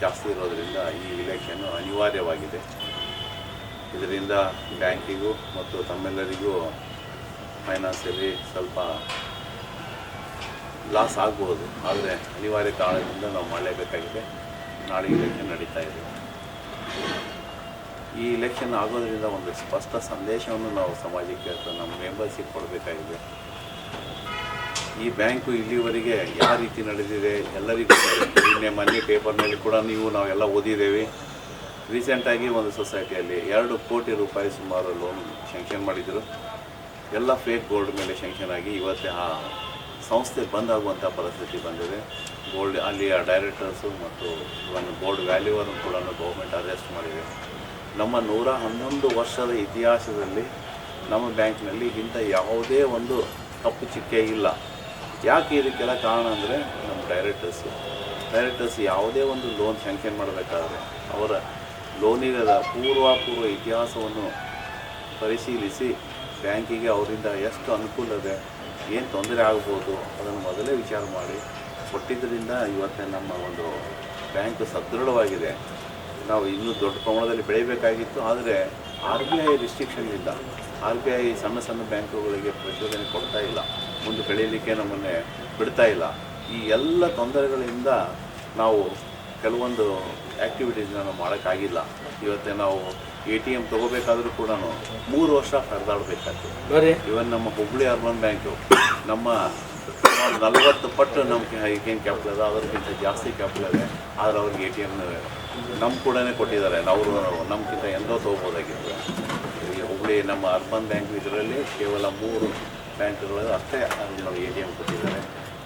ಜಾಸ್ತಿ ಇರೋದರಿಂದ ಈ ಇಲೆಕ್ಷನ್ನು ಅನಿವಾರ್ಯವಾಗಿದೆ. ಇದರಿಂದ ಬ್ಯಾಂಕಿಗೂ ಮತ್ತು ತಮ್ಮೆಲ್ಲರಿಗೂ ಫೈನಾನ್ಸಲ್ಲಿ ಸ್ವಲ್ಪ ಲಾಸ್ ಆಗ್ಬೋದು. ಆದರೆ ಅನಿವಾರ್ಯ ಕಾರಣದಿಂದ ನಾವು ಮಾಡಲೇಬೇಕಾಗಿದೆ. ನಾಳೆ ಇಲೆಕ್ಷನ್ ನಡೀತಾ ಇದೆ. ಈ ಇಲೆಕ್ಷನ್ ಆಗೋದರಿಂದ ಒಂದು ಸ್ಪಷ್ಟ ಸಂದೇಶವನ್ನು ನಾವು ಸಮಾಜಕ್ಕೆ ಅಥವಾ ನಮ್ಮ ಮೆಂಬರ್ಸಿಗೆ ಕೊಡಬೇಕಾಗಿದೆ. ಈ ಬ್ಯಾಂಕು ಇಲ್ಲಿವರೆಗೆ ಯಾವ ರೀತಿ ನಡೆದಿದೆ, ಎಲ್ಲರಿಗೂ. ನಿನ್ನೆ, ಮೊನ್ನೆ ಪೇಪರ್ನಲ್ಲಿ ಕೂಡ ನೀವು, ನಾವೆಲ್ಲ ಓದಿದ್ದೇವೆ. ರೀಸೆಂಟಾಗಿ ಒಂದು ಸೊಸೈಟಿಯಲ್ಲಿ ಎರಡು ಕೋಟಿ ರೂಪಾಯಿ ಸುಮಾರು ಲೋನ್ ಸ್ಯಾಂಕ್ಷನ್ ಮಾಡಿದರು. ಎಲ್ಲ ಫೇಕ್ ಗೋಲ್ಡ್ ಮೇಲೆ ಶ್ಯಾಂಕ್ಷನ್ ಆಗಿ ಇವತ್ತೇ ಆ ಸಂಸ್ಥೆ ಬಂದಾಗುವಂಥ ಪರಿಸ್ಥಿತಿ ಬಂದಿದೆ. ಗೋಲ್ಡ್ ಅಲ್ಲಿಯ ಡೈರೆಕ್ಟರ್ಸು ಮತ್ತು ಒಂದು ಗೋಲ್ಡ್ ವ್ಯಾಲ್ಯೂವನ್ನು ಕೂಡ ಗೌರ್ಮೆಂಟ್ ಅರೆಸ್ಟ್ ಮಾಡಿದೆ. ನಮ್ಮ ನೂರ ಹನ್ನೊಂದು ವರ್ಷದ ಇತಿಹಾಸದಲ್ಲಿ ನಮ್ಮ ಬ್ಯಾಂಕ್ನಲ್ಲಿ ಇಂಥ ಯಾವುದೇ ಒಂದು ತಪ್ಪು ಚಿಕ್ಕೆ ಇಲ್ಲ. ಯಾಕೆ ಇದಕ್ಕೆಲ್ಲ ಕಾರಣ ಅಂದರೆ ನಮ್ಮ ಡೈರೆಕ್ಟರ್ಸು ಡೈರೆಕ್ಟರ್ಸ್ ಯಾವುದೇ ಒಂದು ಲೋನ್ ಸ್ಯಾಂಕ್ಷನ್ ಮಾಡಬೇಕಾದ್ರೆ ಅವರ ಲೋನಿನ ಪೂರ್ವಾಪೂರ್ವ ಇತಿಹಾಸವನ್ನು ಪರಿಶೀಲಿಸಿ ಬ್ಯಾಂಕಿಗೆ ಅವರಿಂದ ಎಷ್ಟು ಅನುಕೂಲ ಇದೆ ಏನು ತೊಂದರೆ ಆಗ್ಬೋದು ಅದನ್ನು ಮೊದಲೇ ವಿಚಾರ ಮಾಡಿ. ಕೊಟ್ಟಿದ್ದರಿಂದ ಇವತ್ತೇ ನಮ್ಮ ಒಂದು ಬ್ಯಾಂಕ್ ಸದೃಢವಾಗಿದೆ. ನಾವು ಇನ್ನೂ ದೊಡ್ಡ ಪ್ರಮಾಣದಲ್ಲಿ ಬೆಳಿಬೇಕಾಗಿತ್ತು, ಆದರೆ ಆರ್ ಬಿ ಐ ರಿಸ್ಟ್ರಿಕ್ಷನ್ ಇಲ್ಲ. ಆರ್ ಬಿ ಐ ಸಣ್ಣ ಸಣ್ಣ ಬ್ಯಾಂಕುಗಳಿಗೆ ಪ್ರಚೋದನೆ ಕೊಡ್ತಾ ಇಲ್ಲ. ಮುಂದೆ ಬೆಳೀಲಿಕ್ಕೆ ನಮ್ಮನ್ನೇ ಬಿಡ್ತಾ ಇಲ್ಲ. ಈ ಎಲ್ಲ ತೊಂದರೆಗಳಿಂದ ನಾವು ಕೆಲವೊಂದು ಆ್ಯಕ್ಟಿವಿಟೀಸ್ನ ನಾವು ಮಾಡೋಕ್ಕಾಗಿಲ್ಲ. ಇವತ್ತೇ ನಾವು ಎ ಟಿ ಎಂ ತಗೋಬೇಕಾದ್ರೂ ಕೂಡ ಮೂರು ವರ್ಷ ಪರದಾಡಬೇಕಾಗ್ತದೆ ಇವನ್ ನಮ್ಮ ಹುಬ್ಳಿ ಅರ್ಬನ್ ಬ್ಯಾಂಕು ನಮ್ಮ ನಲವತ್ತು ಪಟ್ಟು ನಮ್ಗೆ ಏನು ಕ್ಯಾಪಿಟಲ್ ಅದ ಅದಕ್ಕಿಂತ ಜಾಸ್ತಿ ಕ್ಯಾಪಿಟಲ್ ಇದೆ. ಆದರೆ ಅವ್ರಿಗೆ ಎ ಟಿ ಎಂ ನಮ್ಮ ಕೂಡನೇ ಕೊಟ್ಟಿದ್ದಾರೆ. ನಾವು ನಮ್ಗಿಂತ ಎಂದೋ ತೊಗೋಬೋದಾಗಿತ್ತು. ಈ ಹುಬ್ಳಿ ನಮ್ಮ ಅರ್ಬನ್ ಬ್ಯಾಂಕ್ ಇದರಲ್ಲಿ ಕೇವಲ ಮೂರು ಬ್ಯಾಂಕ್ಗಳು ಅಷ್ಟೇ ನಾವು ಎ ಟಿ ಎಂ ಕೊಟ್ಟಿದ್ದಾರೆ.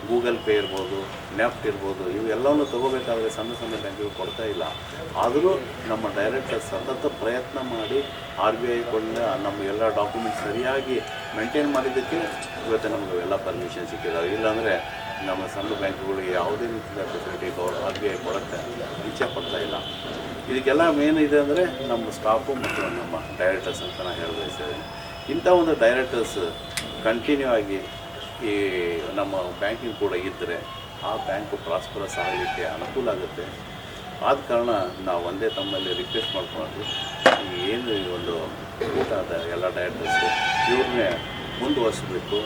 ಗೂಗಲ್ ಪೇ ಇರ್ಬೋದು, ನೆಫ್ಟ್ ಇರ್ಬೋದು, ಇವೆಲ್ಲವನ್ನು ತೊಗೋಬೇಕಾದ್ರೆ ಸಣ್ಣ ಸಣ್ಣ ಬ್ಯಾಂಕ್ಗಳು ಕೊಡ್ತಾ ಇಲ್ಲ. ಆದರೂ ನಮ್ಮ ಡೈರೆಕ್ಟರ್ ಸತತ ಪ್ರಯತ್ನ ಮಾಡಿ ಆರ್ ಬಿ ಐ ಕೊಂಡ ನಮ್ಮ ಎಲ್ಲ ಡಾಕ್ಯುಮೆಂಟ್ಸ್ ಸರಿಯಾಗಿ ಮೇಂಟೈನ್ ಮಾಡಿದ್ದಕ್ಕೆ ಇವತ್ತು ನಮಗೆ ಎಲ್ಲ ಪರ್ಮಿಷನ್ ಸಿಕ್ಕಿದ್ದಾವೆ ಇಲ್ಲಾಂದರೆ ನಮ್ಮ ಸಣ್ಣ ಬ್ಯಾಂಕ್ಗಳಿಗೆ ಯಾವುದೇ ರೀತಿಯ ಫೆಸಿಲಿಟಿ ಗೌರ್ ಆರ್ ಬಿ ಐ ಕೊಡೋಕ್ಕೆ ಇಚ್ಛೆ ಪಡ್ತಾ ಇಲ್ಲ. ಇದಕ್ಕೆಲ್ಲ ಮೇನ್ ಇದೆ ಅಂದರೆ ನಮ್ಮ ಸ್ಟಾಫು ಮತ್ತು ನಮ್ಮ ಡೈರೆಕ್ಟರ್ಸ್ ಅಂತ ನಾನು ಹೇಳಬಯಸ್ತೇನೆ ಇಂಥ ಒಂದು ಡೈರೆಕ್ಟರ್ಸ್ ಕಂಟಿನ್ಯೂ ಆಗಿ ಈ ನಮ್ಮ ಬ್ಯಾಂಕಿಂಗ್ ಕೂಡ ಇದ್ದರೆ ಆ ಬ್ಯಾಂಕು ಪ್ರಾಸ್ಪರಸ್ ಸಹಾಯಕ್ಕೆ ಅನುಕೂಲ ಆಗುತ್ತೆ. ಆದ ಕಾರಣ ನಾವು ಒಂದೇ ತಮ್ಮಲ್ಲಿ ರಿಕ್ವೆಸ್ಟ್ ಮಾಡ್ಕೊಂಡು ಏನು ಈ ಒಂದು ಊಟ ಅದ ಎಲ್ಲ ಡೈರೆಕ್ಟರ್ಸು ಇವ್ರನ್ನೇ ಮುಂದುವರಿಸಬೇಕು.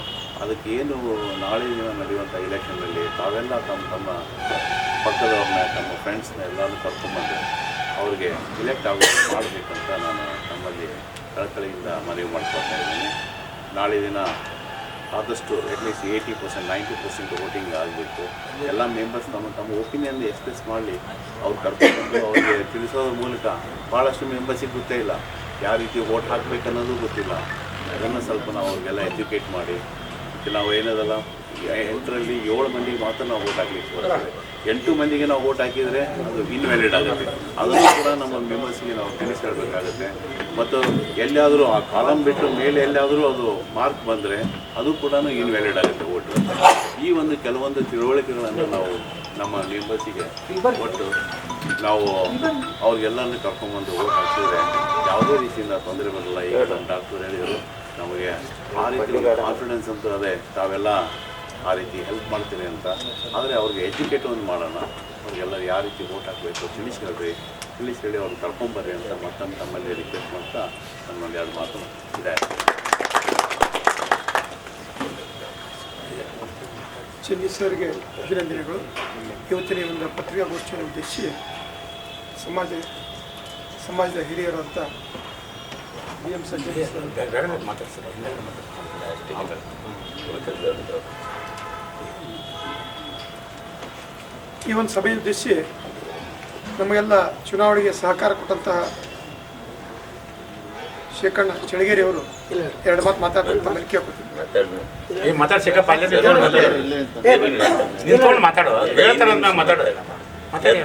ಅದಕ್ಕೆ ಏನು ನಾಳೆ ದಿನ ನಡೆಯುವಂಥ ಇಲೆಕ್ಷನ್ನಲ್ಲಿ ತಾವೆಲ್ಲ ತಮ್ಮ ತಮ್ಮ ಪಕ್ಕದವ್ರನ್ನ, ತಮ್ಮ ಫ್ರೆಂಡ್ಸ್ನ ಎಲ್ಲರೂ ಕರ್ಕೊಂಡ್ಬಂದು ಅವ್ರಿಗೆ ಇಲೆಕ್ಟ್ ಆಗೋ ಮಾಡಬೇಕಂತ ನಾನು ತಮ್ಮಲ್ಲಿ ಕಳಕಳಿಯಿಂದ ಮನವಿ ಮಾಡ್ಕೊಳ್ತಾ ಇದ್ದೀನಿ. ನಾಳೆ ದಿನ ಆದಷ್ಟು at least eighty percent ninety percent voting ಆಗಬೇಕು. ಎಲ್ಲ ಮೆಂಬರ್ಸ್ ತಮ್ಮ ತಮ್ಮ ಒಪಿನಿಯನ್ ಎಕ್ಸ್ಪ್ರೆಸ್ ಮಾಡಲಿ ಅವ್ರು ಕರ್ಕೊಂಡು ಅವ್ರಿಗೆ ತಿಳಿಸೋದ್ರ ಮೂಲಕ ಭಾಳಷ್ಟು ಮೆಂಬರ್ಸಿಗೆ ಗೊತ್ತೇ ಇಲ್ಲ. ಯಾವ ರೀತಿ ವೋಟ್ ಹಾಕ್ಬೇಕು ಅನ್ನೋದು ಗೊತ್ತಿಲ್ಲ. ಅದನ್ನು ಸ್ವಲ್ಪ ನಾವು ಅವ್ರಿಗೆಲ್ಲ ಎಜುಕೇಟ್ ಮಾಡಿ. ನಾವು ಏನದಲ್ಲ ಎಂಟರಲ್ಲಿ ಏಳು ಮಂದಿಗೆ ಮಾತ್ರ ನಾವು ವೋಟ್ ಹಾಕ್ಲಿಕ್ಕೆ ಬರ್ತದೆ. ಎಂಟು ಮಂದಿಗೆ ನಾವು ವೋಟ್ ಹಾಕಿದರೆ ಅದು ಇನ್ವ್ಯಾಲಿಡ್ ಆಗುತ್ತೆ. ಅದನ್ನು ಕೂಡ ನಮ್ಮ ಮೆಂಬರ್ಸ್ಗೆ ನಾವು ತಿಳಿಸಿ ಹೇಳಬೇಕಾಗುತ್ತೆ. ಮತ್ತು ಎಲ್ಲಿಯಾದರೂ ಆ ಕಾಲಮ್ ಬಿಟ್ಟು ಮೇಲೆ ಎಲ್ಲಿಯಾದರೂ ಅದು ಮಾರ್ಕ್ ಬಂದರೆ ಅದು ಕೂಡ ಇನ್ವ್ಯಾಲಿಡ್ ಆಗುತ್ತೆ ವೋಟ್. ಈ ಒಂದು ಕೆಲವೊಂದು ತಿಳುವಳಿಕೆಗಳನ್ನು ನಾವು ನಮ್ಮ ಮೆಂಬರ್ಸಿಗೆ ಕೊಟ್ಟು ನಾವು ಅವ್ರಿಗೆಲ್ಲರನ್ನು ಕರ್ಕೊಂಬಂದು ವೋಟ್ ಹಾಕಿದ್ರೆ ಯಾವುದೇ ರೀತಿಯಿಂದ ತೊಂದರೆ ಬರಲ್ಲ. ಈಗ ಡಾಕ್ಟರ್ ಹೇಳಿದರು, ನಮಗೆ ಆ ರೀತಿ ಕಾನ್ಫಿಡೆನ್ಸ್ ಅಂತ ಅದೇ, ತಾವೆಲ್ಲ ಆ ರೀತಿ ಹೆಲ್ಪ್ ಮಾಡ್ತೀನಿ ಅಂತ. ಆದರೆ ಅವ್ರಿಗೆ ಎಜುಕೇಟ್ ಒಂದು ಮಾಡೋಣ. ಅವ್ರಿಗೆಲ್ಲ ಯಾವ ರೀತಿ ವೋಟ್ ಹಾಕಬೇಕು? ತಿಳಿಸ್ಕೊಳ್ರಿ ತಿಳಿಸ್ಕೊಳ್ಳಿ ತಿಳಿಸಿ ಹೇಳಿ ಅವ್ರು ಕರ್ಕೊಂಬರ್ರಿ ಅಂತ ಮತ್ತೊಮ್ಮೆ ತಮ್ಮಲ್ಲಿ ರಿಕ್ವೆಸ್ಟ್ ಮಾಡ್ತಾ ನನ್ನೊಂದು ಎರಡು ಮಾತು ಇದೆ. ಚೆನ್ನಿ ಸರ್ಗೆ ಅಭಿನಂದನೆಗಳು. ಇವತ್ತಿನ ಒಂದು ಪತ್ರಿಕಾಗೋಷ್ಠಿಯನ್ನು ಉದ್ದೇಶಿಸಿ ಸಮಾಜ ಸಮಾಜದ ಹಿರಿಯರಂತ ಬಿ ಎಂ ಸಂಜಯ್ ಸರ್ ಈ ಒಂದು ಸಭೆ ಉದ್ದೇಶಿಸಿ ನಮಗೆಲ್ಲ ಚುನಾವಣೆಗೆ ಸಹಕಾರ ಕೊಟ್ಟಂತಹ ಶೇಖಣ್ಣ ಚಳಗೇರಿ ಅವರು ಎರಡು ಮಾತು ಮಾತಾಡ್ತಾರೆ ಮೇಲೆ ಕೇಳ್ಕೊತೀನಿ ಏ ಮಾತಾಡ್ ಸಿಕ್ಕಪ್ಪ ಅಲ್ಲೇ ನಿಂತ್ಕೊಂಡು ಮಾತಾಡು. ನಿಂತ್ಕೊಂಡು ಮಾತಾಡು. ಹೇಳ್ತಾರ ಅಂತ ಮಾತಾಡು. ಮಾತಾಡಿ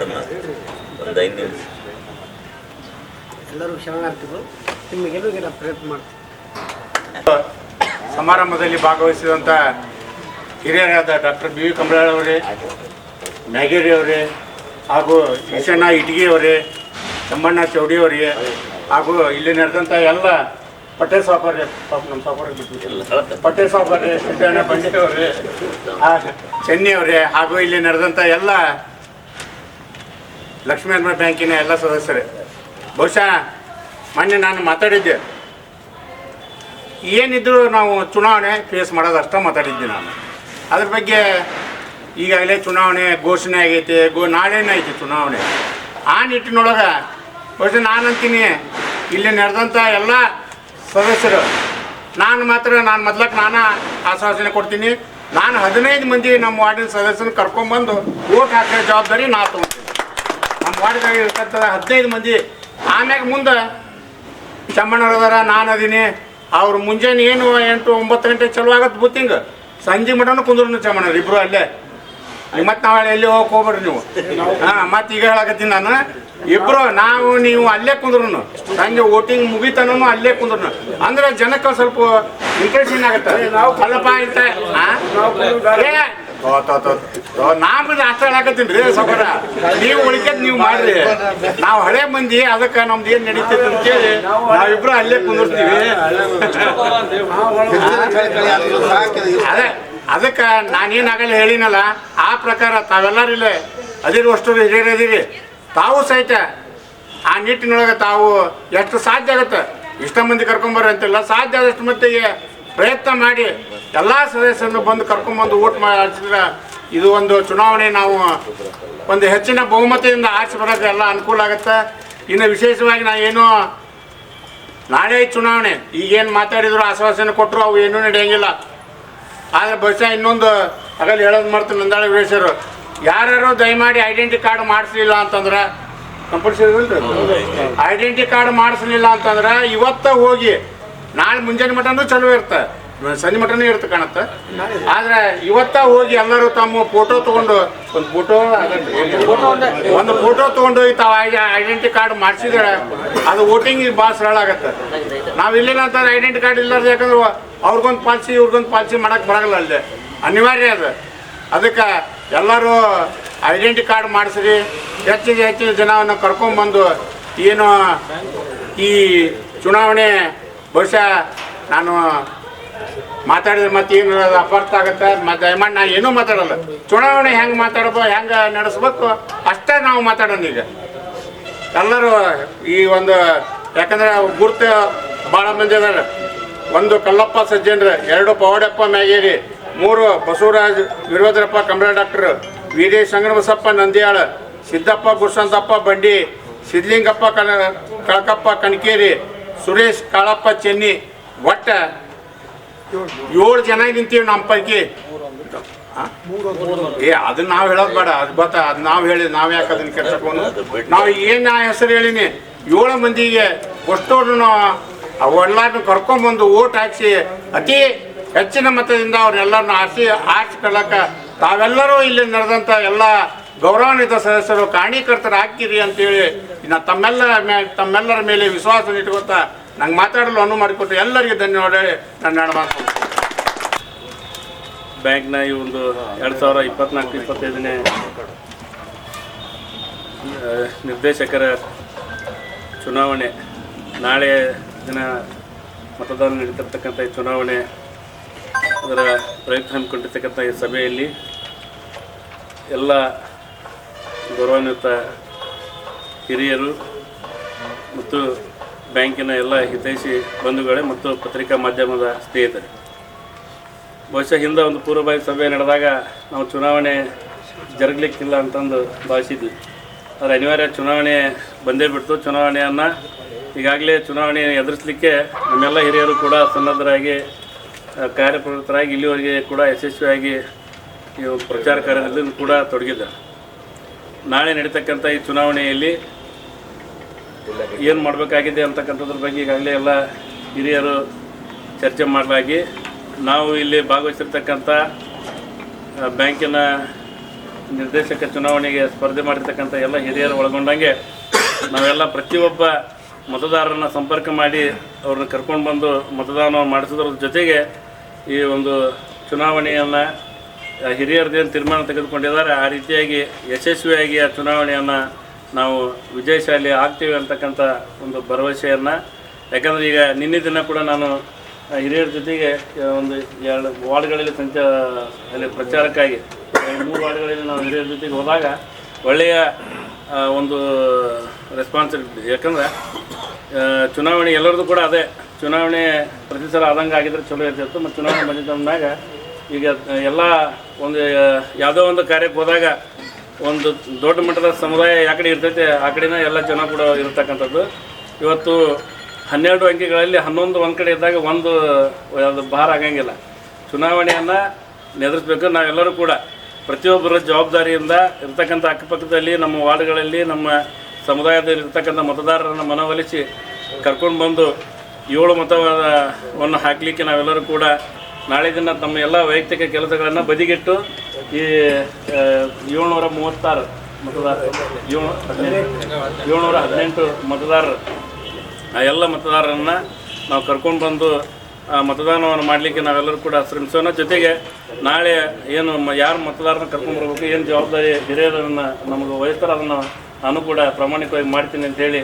ಎಲ್ಲರೂ ಶರಣಾರ್ಥಿಗಳು ನಿಮ್ಮ ಗೆಲುವಿಗೆ ಪ್ರಯತ್ನ ಮಾಡ್ತೀವಿ ಸಮಾರಂಭದಲ್ಲಿ ಭಾಗವಹಿಸಿದಂಥ ಹಿರಿಯರಾದ ಡಾಕ್ಟರ್ ಬಿ ವಿ ಕಂಬಳ ಅವರೇ ಮ್ಯಾಗೇರಿ ಅವರೇ ಹಾಗೂ ಈಶಣ್ಣ ಇಟಗಿ ಅವರೇ ತಮ್ಮಣ್ಣ ಚೌಡಿ ಅವರಿಗೆ ಹಾಗೂ ಇಲ್ಲಿ ನಡೆದಂಥ ಎಲ್ಲ ಪಟ್ಟೆ ಪಾಪ ನಮ್ಮ ಸಾಪರ್ ಬಿಟ್ಟು ಪಟೇಲ್ ಸಾಪರ್ ಸಿದ್ದಣ್ಣ ಬಂಡಿ ಅವರೇ ಆ, ಚೆನ್ನಿ ಅವರೇ ಹಾಗೂ ಇಲ್ಲಿ ನಡೆದಂಥ ಎಲ್ಲ ಲಕ್ಷ್ಮೀ ಬ್ಯಾಂಕಿನ ಎಲ್ಲ ಸದಸ್ಯರೇ. ಬಹುಶಃ ಮೊನ್ನೆ ನಾನು ಮಾತಾಡಿದ್ದೆ. ಏನಿದ್ರು ನಾವು ಚುನಾವಣೆ ಫೇಸ್ ಮಾಡೋದು ಅಷ್ಟೇ ಮಾತಾಡಿದ್ದೆ ನಾನು. ಅದ್ರ ಬಗ್ಗೆ ಈಗಾಗಲೇ ಚುನಾವಣೆ ಘೋಷಣೆ ಆಗೈತೆ, ಗೋ, ನಾಳೆನೇ ಐತಿ ಚುನಾವಣೆ. ಆ ನಿಟ್ಟಿನೊಳಗೆ ಬಹುಶಃ ನಾನು ಅಂತೀನಿ ಇಲ್ಲಿ ನಡೆದಂಥ ಎಲ್ಲ ಸದಸ್ಯರು. ನಾನು ಮಾತ್ರ, ನಾನು ಮೊದ್ಲಕ್ಕೆ ನಾನು ಆಶ್ವಾಸನೆ ಕೊಡ್ತೀನಿ. ನಾನು ಹದಿನೈದು ಮಂದಿ ನಮ್ಮ ವಾರ್ಡಿನ ಸದಸ್ಯನ ಕರ್ಕೊಂಬಂದು ಓಟ್ ಹಾಕೋ ಜವಾಬ್ದಾರಿ ನಾ ತೊಗೊತೀನಿ. ನಮ್ಮ ವಾರ್ಡ್ದಾಗ ಇರ್ತಕ್ಕಂಥ ಹದಿನೈದು ಮಂದಿ. ಆಮ್ಯಾಗ ಮುಂದೆ ಚಮ್ಮಣ್ಣವ್ರದಾರ ನಾನು ಅದೀನಿ. ಅವ್ರು ಮುಂಜಾನೆ ಏನು ಎಂಟು ಒಂಬತ್ತು ಗಂಟೆ ಚಲೋ ಆಗತ್ತೆ ಬುತ್ತಿಂಗ್. ಸಂಜೆ ಮಟನೂ ಕುಂದ್ರು ಚಮ್ಮಣ್ಣವ್ರು ಇಬ್ಬರು ಅಲ್ಲೇ. ಮತ್ತೆ ನಾವು ಎಲ್ಲಿ ಹೋಗಕ್ಕೆ ಹೋಗ್ಬೇಡ್ರಿ ನೀವು ಹಾಂ ಮತ್ತೆ ಈಗ ಹೇಳಕತ್ತೀನಿ ನಾನು. ಇಬ್ರು ನಾವು ನೀವು ಅಲ್ಲೇ ಕುಂದ್ರು ಸಂಜೆ ವೋಟಿಂಗ್ ಮುಗಿತನೂ ಅಲ್ಲೇ ಕುಂದ್ರು ಅಂದ್ರೆ ಜನಕ್ಕೆ ಸ್ವಲ್ಪ ಇಂಟ್ರೆಸ್ಟಿಂಗ್ ಆಗುತ್ತೆ? ಅಲ್ಲಪ್ಪ ಇಂತ ನಾಮದ ಅಷ್ಟ ಹೇಳಕತ್ತೀನಿ ರೀ ಸೌಕರ ನೀವು ಉಳಿಕೆದ್ ನೀವು ಮಾಡ್ರಿ. ನಾವು ಹಳೆ ಮಂದಿ ಅದಕ್ಕೆ ನಮ್ದು ಏನ್ ಅಂತ ಕೇಳಿ ನಾವಿಬ್ರು ಅಲ್ಲೇ ಕುಂದಿರ್ತೀವಿ ಅದೇ. ಅದಕ್ಕೆ ನಾನೇನಾಗಲ್ಲ ಹೇಳಿನಲ್ಲ, ಆ ಪ್ರಕಾರ ತಾವೆಲ್ಲರೂ ಇಲ್ಲೇ ಅದಿರಿ ಅಷ್ಟು ಹಿರಿಯರು ತಾವು ಸಹಿತ ಆ ನಿಟ್ಟಿನೊಳಗೆ ತಾವು ಎಷ್ಟು ಸಾಧ್ಯ ಆಗುತ್ತೆ, ಇಷ್ಟ ಮಂದಿ ಕರ್ಕೊಂಬರ್ರಿ ಅಂತಿಲ್ಲ, ಸಾಧ್ಯ ಆದಷ್ಟು ಮಟ್ಟಿಗೆ ಪ್ರಯತ್ನ ಮಾಡಿ ಎಲ್ಲ ಸದಸ್ಯರನ್ನು ಬಂದು ಕರ್ಕೊಂಬಂದು ಓಟ್ ಮಾಡಿಸಿದ್ರೆ ಇದು ಒಂದು ಚುನಾವಣೆ ನಾವು ಒಂದು ಹೆಚ್ಚಿನ ಬಹುಮತದಿಂದ ಆಚೆ ಬರೋಕ್ಕೆ ಎಲ್ಲ ಅನುಕೂಲ ಆಗುತ್ತೆ. ಇನ್ನು ವಿಶೇಷವಾಗಿ ನಾ ಏನು ನಾಳೆ ಚುನಾವಣೆ, ಈಗೇನು ಮಾತಾಡಿದ್ರು ಆಶ್ವಾಸನೆ ಕೊಟ್ಟರು ಅವು ಏನೂ ನಡೆಯಂಗಿಲ್ಲ. ಆದರೆ ಬಹುಶಃ ಇನ್ನೊಂದು ಆಗಲ್ಲಿ ಹೇಳೋದು ಮಾಡ್ತೀನಿ ನಂದಾಳ ವೀರೇಶರು ಯಾರ್ಯಾರು ದಯಮಾಡಿ ಐಡೆಂಟಿ ಕಾರ್ಡ್ ಮಾಡಿಸ್ಲಿಲ್ಲ ಅಂತಂದ್ರೆ ಕಂಪಲ್ಸರಿ ಐಡೆಂಟಿ ಕಾರ್ಡ್ ಮಾಡಿಸ್ಲಿಲ್ಲ ಅಂತಂದ್ರೆ ಇವತ್ತ ಹೋಗಿ ನಾಳೆ ಮುಂಜಾನೆ ಮಟನೂ ಚಲೋ ಇರುತ್ತೆ ಸಂಜೆ ಮಟನೇ ಇರುತ್ತೆ ಕಾಣುತ್ತೆ. ಆದ್ರೆ ಇವತ್ತ ಹೋಗಿ ಎಲ್ಲರೂ ತಮ್ಮ ಫೋಟೋ ತಗೊಂಡು ಒಂದು ಫೋಟೋ ಒಂದು. ಫೋಟೋ ತಗೊಂಡು ತಾವು ಐಡೆಂಟಿ ಕಾರ್ಡ್ ಮಾಡಿಸಿದ್ರೆ. ಅದು ವೋಟಿಂಗ್ ಭಾಳ ಸರಳ ಆಗತ್ತೆ. ನಾವು ಇಲ್ಲಿಲ್ಲ ಅಂತಂದ್ರೆ ಐಡೆಂಟಿ ಕಾರ್ಡ್ ಇಲ್ಲಾರ್ದು ಯಾಕಂದ್ರೆ ಅವ್ರಿಗೊಂದು ಪಾಲಿಸಿ ಇವ್ರಿಗೊಂದು ಪಾಲಿಸಿ ಮಾಡಕ್ಕೆ ಬರಲ್ಲ ಅಲ್ಲಿ. ಅನಿವಾರ್ಯ ಅದು. ಅದಕ್ಕೆ ಎಲ್ಲರೂ ಐಡೆಂಟಿ ಕಾರ್ಡ್ ಮಾಡಿಸ್ರಿ. ಹೆಚ್ಚಿಗೆ ಹೆಚ್ಚಿನ ಜನವನ್ನು ಕರ್ಕೊಂಬಂದು ಏನು ಈ ಚುನಾವಣೆ ಬಹುಶಃ ನಾನು ಮಾತಾಡಿದ್ರೆ ಮತ್ತೆ ಏನು ಅಪರ್ಥ ಆಗುತ್ತೆ? ಮತ್ತೆ ದಯಮಾಡಿ ನಾ ಏನೂ ಮಾತಾಡಲ್ಲ. ಚುನಾವಣೆ ಹೆಂಗೆ ಮಾತಾಡಬ, ಹೆಂಗೆ ನಡೆಸ್ಬೇಕು, ಅಷ್ಟೇ ನಾವು ಮಾತಾಡೋಣ ಈಗ. ಎಲ್ಲರೂ ಈ ಒಂದು, ಯಾಕಂದ್ರೆ ಗುರ್ತು ಭಾಳ ಮಂದಿ ಅದಾರ. ಒಂದು ಕಲ್ಲಪ್ಪ ಸಜ್ಜನ್ರ, ಎರಡು ಪವಾಡಪ್ಪ ಮ್ಯಾಗೇರಿ, ಮೂರು ಬಸವರಾಜ್ ವೀರಭದ್ರಪ್ಪ ಕಮಲ ಡಾಕ್ಟರ್ ಡಿ ಸಂಗಮಸಪ್ಪ ನಂದಿಯಾಳ, ಸಿದ್ದಪ್ಪ ಗುರುಸಂತಪ್ಪ ಬಂಡಿ ಸಿದ್ಲಿಂಗಪ್ಪ ಕಣ ಕಳಕಪ್ಪ ಕಣಕೇರಿ ಸುರೇಶ್ ಕಾಳಪ್ಪ ಚೆನ್ನಿ, ಒಟ್ಟ ಏಳು ಜನ ನಿಂತೀವಿ ನಮ್ಮ ಪೈಕಿ? ಏ, ಅದನ್ನ ನಾವು ಹೇಳೋದು ಬೇಡ. ಅದು ಬತ್ತ ಅದು ನಾವು ಹೇಳಿ, ನಾವು ಯಾಕೆ ಅದನ್ನ ಕೆಟ್ಟಕೊಂಡು ನಾವು ಏನು ನಾ ಹೆಸರು ಹೇಳಿನಿ? ಏಳು ಮಂದಿಗೆ ಅಷ್ಟೋನು ಎಲ್ಲರನ್ನು ಕರ್ಕೊಂಬಂದು ಓಟ್ ಹಾಕ್ಸಿ ಅತಿ ಹೆಚ್ಚಿನ ಮತದಿಂದ ಅವ್ರನ್ನೆಲ್ಲರನ್ನು ಆರಿಸಿ ಆರಿಸ್ಕೊಳ್ಳಕ ತಾವೆಲ್ಲರೂ ಇಲ್ಲಿ ನಡೆದಂಥ ಎಲ್ಲ ಗೌರವಾನ್ವಿತ ಸದಸ್ಯರು ಕಾರಣೀಕರ್ತರು ಹಾಕಿರಿ ಅಂತೇಳಿ ಇನ್ನು ತಮ್ಮೆಲ್ಲರ ಮೇ ತಮ್ಮೆಲ್ಲರ ಮೇಲೆ ವಿಶ್ವಾಸ ಇಟ್ಕೊತ ನಂಗೆ ಮಾತಾಡಲು ಅನುವು ಮಾಡಿಕೊಟ್ಟು ಎಲ್ಲರಿಗೆ ಧನ್ಯವಾದ ನನ್ನ ಮಾತು ಬ್ಯಾಂಕ್ನ ಈ ಒಂದು ಎರಡು ಸಾವಿರ ಇಪ್ಪತ್ನಾಲ್ಕು, ಇಪ್ಪತ್ತೈದನೇ ನಿರ್ದೇಶಕರ ಚುನಾವಣೆ, ನಾಳೆ ದಿನ ಮತದಾನ ನಡೀತಿರ್ತಕ್ಕಂಥ ಈ ಚುನಾವಣೆ, ಅದರ ಪ್ರಯುಕ್ತ ಹಮ್ಮಿಕೊಂಡಿರ್ತಕ್ಕಂಥ ಈ ಸಭೆಯಲ್ಲಿ ಎಲ್ಲ ಗೌರವಾನ್ವಿತ ಹಿರಿಯರು ಮತ್ತು ಬ್ಯಾಂಕಿನ ಎಲ್ಲ ಹಿತೈಷಿ ಬಂಧುಗಳೇ ಮತ್ತು ಪತ್ರಿಕಾ ಮಾಧ್ಯಮದ ಸ್ನೇಹಿತರೆ. ಬಹುಶಃ ಹಿಂದೆ ಒಂದು ಪೂರ್ವಭಾವಿ ಸಭೆ ನಡೆದಾಗ ನಾವು ಚುನಾವಣೆ ಜರುಗಲಿಕ್ಕಿಲ್ಲ ಅಂತಂದು ಭಾವಿಸಿದ್ವಿ. ಆದರೆ ಅನಿವಾರ್ಯ ಚುನಾವಣೆ ಬಂದೇ ಬಿಡ್ತು. ಚುನಾವಣೆಯನ್ನು ಈಗಾಗಲೇ ಚುನಾವಣೆ ಎದುರಿಸಲಿಕ್ಕೆ ನಮ್ಮೆಲ್ಲ ಹಿರಿಯರು ಕೂಡ ಸನ್ನದ್ಧರಾಗಿ ಕಾರ್ಯಪ್ರವೃತ್ತರಾಗಿ, ಇಲ್ಲಿವರೆಗೆ ಕೂಡ ಯಶಸ್ವಿಯಾಗಿ ಈ ಪ್ರಚಾರ ಕಾರ್ಯದಲ್ಲಿ ಕೂಡ ತೊಡಗಿದ್ದಾರೆ. ನಾಳೆ ನಡೀತಕ್ಕಂಥ ಈ ಚುನಾವಣೆಯಲ್ಲಿ ಏನು ಮಾಡಬೇಕಾಗಿದೆ ಅಂತಕ್ಕಂಥದ್ರ ಬಗ್ಗೆ ಈಗಾಗಲೇ ಎಲ್ಲ ಹಿರಿಯರು ಚರ್ಚೆ ಮಾಡಲಾಗಿ ನಾವು ಇಲ್ಲಿ ಭಾಗವಹಿಸಿರ್ತಕ್ಕಂಥ ಬ್ಯಾಂಕಿನ ನಿರ್ದೇಶಕ ಚುನಾವಣೆಗೆ ಸ್ಪರ್ಧೆ ಮಾಡಿರ್ತಕ್ಕಂಥ ಎಲ್ಲ ಹಿರಿಯರು ಒಳಗೊಂಡಂಗೆ ನಾವೆಲ್ಲ ಪ್ರತಿಯೊಬ್ಬ ಮತದಾರರನ್ನ ಸಂಪರ್ಕ ಮಾಡಿ ಅವ್ರನ್ನ ಕರ್ಕೊಂಡು ಬಂದು ಮತದಾನ ಮಾಡಿಸೋದ್ರ ಜೊತೆಗೆ ಈ ಒಂದು ಚುನಾವಣೆಯನ್ನು ಹಿರಿಯರದೇನು ತೀರ್ಮಾನ ತೆಗೆದುಕೊಂಡಿದ್ದಾರೆ, ಆ ರೀತಿಯಾಗಿ ಯಶಸ್ವಿಯಾಗಿ ಆ ಚುನಾವಣೆಯನ್ನು ನಾವು ವಿಜಯಶಾಲಿ ಆಗ್ತೀವಿ ಅಂತಕ್ಕಂಥ ಒಂದು ಭರವಸೆಯನ್ನು. ಯಾಕಂದರೆ ಈಗ ನಿನ್ನೆ ದಿನ ಕೂಡ ನಾನು ಹಿರಿಯರ ಜೊತೆಗೆ ಒಂದು ಎರಡು ವಾರ್ಡ್ಗಳಲ್ಲಿ ಸಂಚ, ಅಲ್ಲಿ ಪ್ರಚಾರಕ್ಕಾಗಿ ಮೂರು ವಾರ್ಡ್ಗಳಲ್ಲಿ ನಾವು ಹಿರಿಯರ ಜೊತೆಗೆ ಹೋದಾಗ ಒಳ್ಳೆಯ ಒಂದು ರೆಸ್ಪಾನ್ಸ್ ಯಾಕಂದ್ರೆ ಚುನಾವಣೆ ಎಲ್ಲರದ್ದು ಕೂಡ ಅದೇ. ಚುನಾವಣೆ ಪ್ರತಿ ಸಲ ಆದಂಗೆ ಆಗಿದ್ರೆ ಚಲೋ ಇರ್ತಿತ್ತು, ಮತ್ತು ಚುನಾವಣೆ ಬಂದಿದ್ದಾಗ ಈಗ ಎಲ್ಲ ಒಂದು ಯಾವುದೋ ಒಂದು ಕಾರ್ಯಕ್ಕೆ ಹೋದಾಗ ಒಂದು ದೊಡ್ಡ ಮಟ್ಟದ ಸಮುದಾಯ ಯಾವ ಕಡೆ ಇರ್ತೈತೆ, ಆ ಕಡೆನೇ ಎಲ್ಲ ಜನ ಕೂಡ ಇರತಕ್ಕಂಥದ್ದು. ಇವತ್ತು ಹನ್ನೆರಡು ಅಂಕಿಗಳಲ್ಲಿ ಹನ್ನೊಂದು ಒಂದು ಕಡೆ ಇದ್ದಾಗ ಒಂದು ಅದು ಭಾರ ಆಗಂಗಿಲ್ಲ. ಚುನಾವಣೆಯನ್ನು ನೆದರಿಸ್ಬೇಕು ನಾವೆಲ್ಲರೂ ಕೂಡ ಪ್ರತಿಯೊಬ್ಬರ ಜವಾಬ್ದಾರಿಯಿಂದ ಇರ್ತಕ್ಕಂಥ ಅಕ್ಕಪಕ್ಕದಲ್ಲಿ, ನಮ್ಮ ವಾರ್ಡ್ಗಳಲ್ಲಿ, ನಮ್ಮ ಸಮುದಾಯದಲ್ಲಿ ಇರ್ತಕ್ಕಂಥ ಮತದಾರರನ್ನು ಮನವೊಲಿಸಿ ಕರ್ಕೊಂಡು ಬಂದು ಏಳು ಮತವನ್ನು ಹಾಕಲಿಕ್ಕೆ ನಾವೆಲ್ಲರೂ ಕೂಡ ನಾಳೆ ದಿನ ತಮ್ಮ ಎಲ್ಲ ವೈಯಕ್ತಿಕ ಕೆಲಸಗಳನ್ನು ಬದಿಗಿಟ್ಟು ಈ ಏಳ್ನೂರ ಮೂವತ್ತಾರು ಮತದಾರ ಏಳ್ನೂರ ಹದಿನೆಂಟು ಮತದಾರರು. ಆ ಎಲ್ಲ ಮತದಾರರನ್ನು ನಾವು ಕರ್ಕೊಂಡು ಬಂದು ಮತದಾನವನ್ನು ಮಾಡಲಿಕ್ಕೆ ನಾವೆಲ್ಲರೂ ಕೂಡ ಶ್ರಮಿಸೋಣ. ಜೊತೆಗೆ ನಾಳೆ ಏನು ಯಾರು ಮತದಾರನ ಕರ್ಕೊಂಡು ಬರಬೇಕು, ಏನು ಜವಾಬ್ದಾರಿ ಹಿರಿಯರನ್ನು ನಮಗೆ ವಯಸ್ಸರ ಅದನ್ನು ನಾನು ಕೂಡ ಪ್ರಾಮಾಣಿಕವಾಗಿ ಮಾಡ್ತೀನಿ ಅಂತೇಳಿ